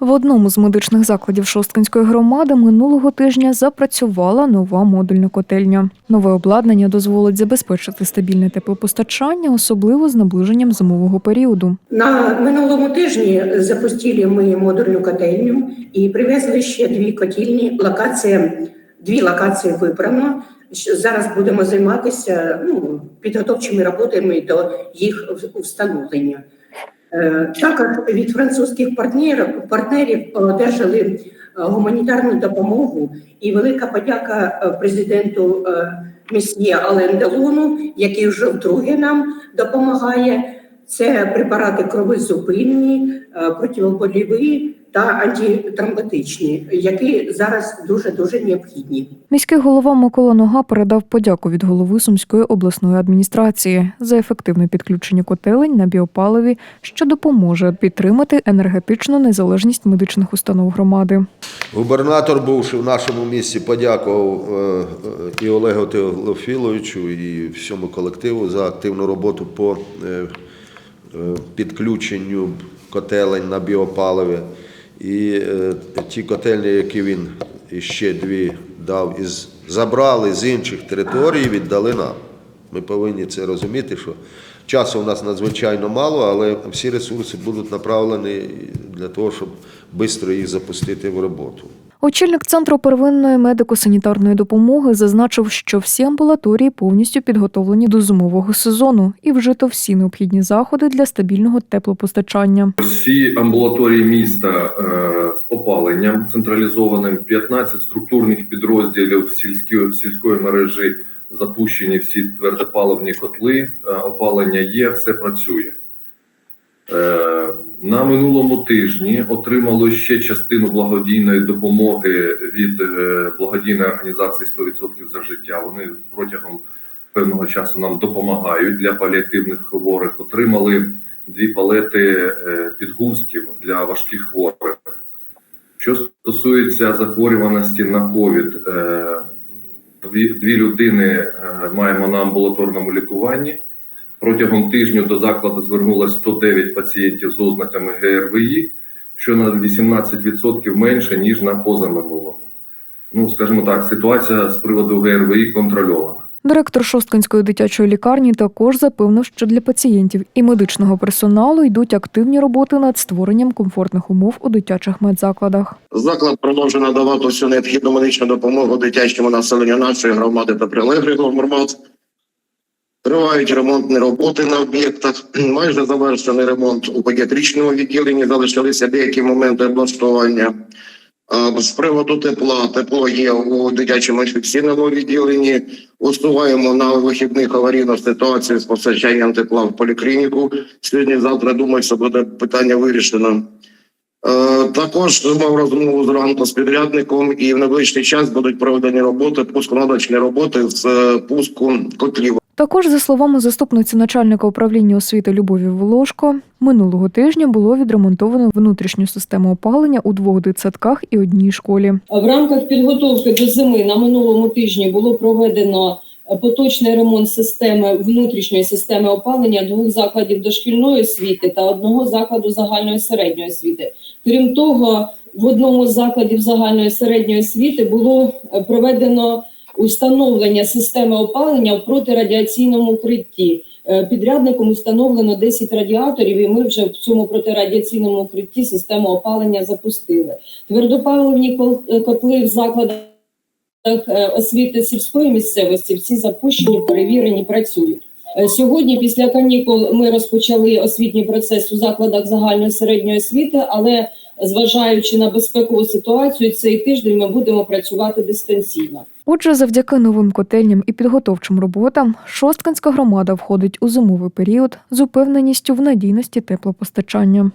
В одному з медичних закладів Шосткинської громади минулого тижня запрацювала нова модульна котельня. Нове обладнання дозволить забезпечити стабільне теплопостачання, особливо з наближенням зимового періоду. На минулому тижні запустили ми модульну котельню і привезли ще дві котельні. Локація, дві локації вибрано. Зараз будемо займатися ну, підготовчими роботами до їх встановлення. Е, Також від французьких партнерів, партнерів одержали е, гуманітарну допомогу і велика подяка е, президенту місьє Ален Делону, який вже вдруге нам допомагає. Це препарати крови зупинні, противоболіві та антитромботичні, які зараз дуже дуже необхідні. Міський голова Микола Нога передав подяку від голови Сумської обласної адміністрації за ефективне підключення котелень на біопаливі, що допоможе підтримати енергетичну незалежність медичних установ громади. Губернатор, бувши в нашому місті, подякував е, е, і Олегу Теофіловичу, і всьому колективу за активну роботу по е, підключенню котелень на біопаливі. І е, ті котельні, які він іще дві дав, із, забрали з інших територій, віддали нам. Ми повинні це розуміти, що часу у нас надзвичайно мало, але всі ресурси будуть направлені для того, щоб швидко їх запустити в роботу. Очільник центру первинної медико-санітарної допомоги зазначив, що всі амбулаторії повністю підготовлені до зимового сезону і вжито всі необхідні заходи для стабільного теплопостачання. Всі амбулаторії міста е, з опаленням централізованим, 15 структурних підрозділів сільської, сільської мережі запущені всі твердопаливні котли, е, опалення є, все працює. На минулому тижні отримало ще частину благодійної допомоги від е, благодійної організації 100% за життя. Вони протягом певного часу нам допомагають для паліативних хворих. Отримали дві палети е, підгузків для важких хворих. Що стосується захворюваності на ковід, е, дві, людини маємо на амбулаторному лікуванні. Протягом тижня до закладу звернулося 109 пацієнтів з ознаками ГРВІ, що на 18% менше, ніж на позаминулому. Ну, скажімо так, ситуація з приводу ГРВІ контрольована. Директор Шосткинської дитячої лікарні також запевнив, що для пацієнтів і медичного персоналу йдуть активні роботи над створенням комфортних умов у дитячих медзакладах. Заклад продовжує надавати всю необхідну медичну допомогу дитячому населенню нашої громади та прилеглих громад. Тривають ремонтні роботи на об'єктах. Майже завершений ремонт у педіатричному відділенні. Залишилися деякі моменти облаштування. З приводу тепла, тепло є у дитячому інфекційному відділенні. Усуваємо на вихідних аварійну ситуацію з постачанням тепла в поліклініку. Сьогодні-завтра думаю, що буде питання вирішено. Також мав розмову зранку з підрядником, і в найближчий час будуть проведені роботи, пусконаладочні роботи з е, пуску котлів. Також, за словами заступниці начальника управління освіти Любові Волошко, минулого тижня було відремонтовано внутрішню систему опалення у двох дитсадках і одній школі. В рамках підготовки до зими на минулому тижні було проведено е, поточний ремонт системи внутрішньої системи опалення двох закладів дошкільної освіти та одного закладу загальної середньої освіти. Крім того, в одному з закладів загальної середньої освіти було е, проведено установлення системи опалення в протирадіаційному укритті. Е, Підрядником установлено 10 радіаторів, і ми вже в цьому протирадіаційному укритті систему опалення запустили. Твердопаливні е, котли в закладах е, освіти сільської місцевості всі запущені, перевірені, працюють. Сьогодні, після канікул, ми розпочали освітній процес у закладах загальної середньої освіти, але зважаючи на безпекову ситуацію, цей тиждень ми будемо працювати дистанційно. Отже, завдяки новим котельням і підготовчим роботам Шосткинська громада входить у зимовий період з упевненістю в надійності теплопостачання.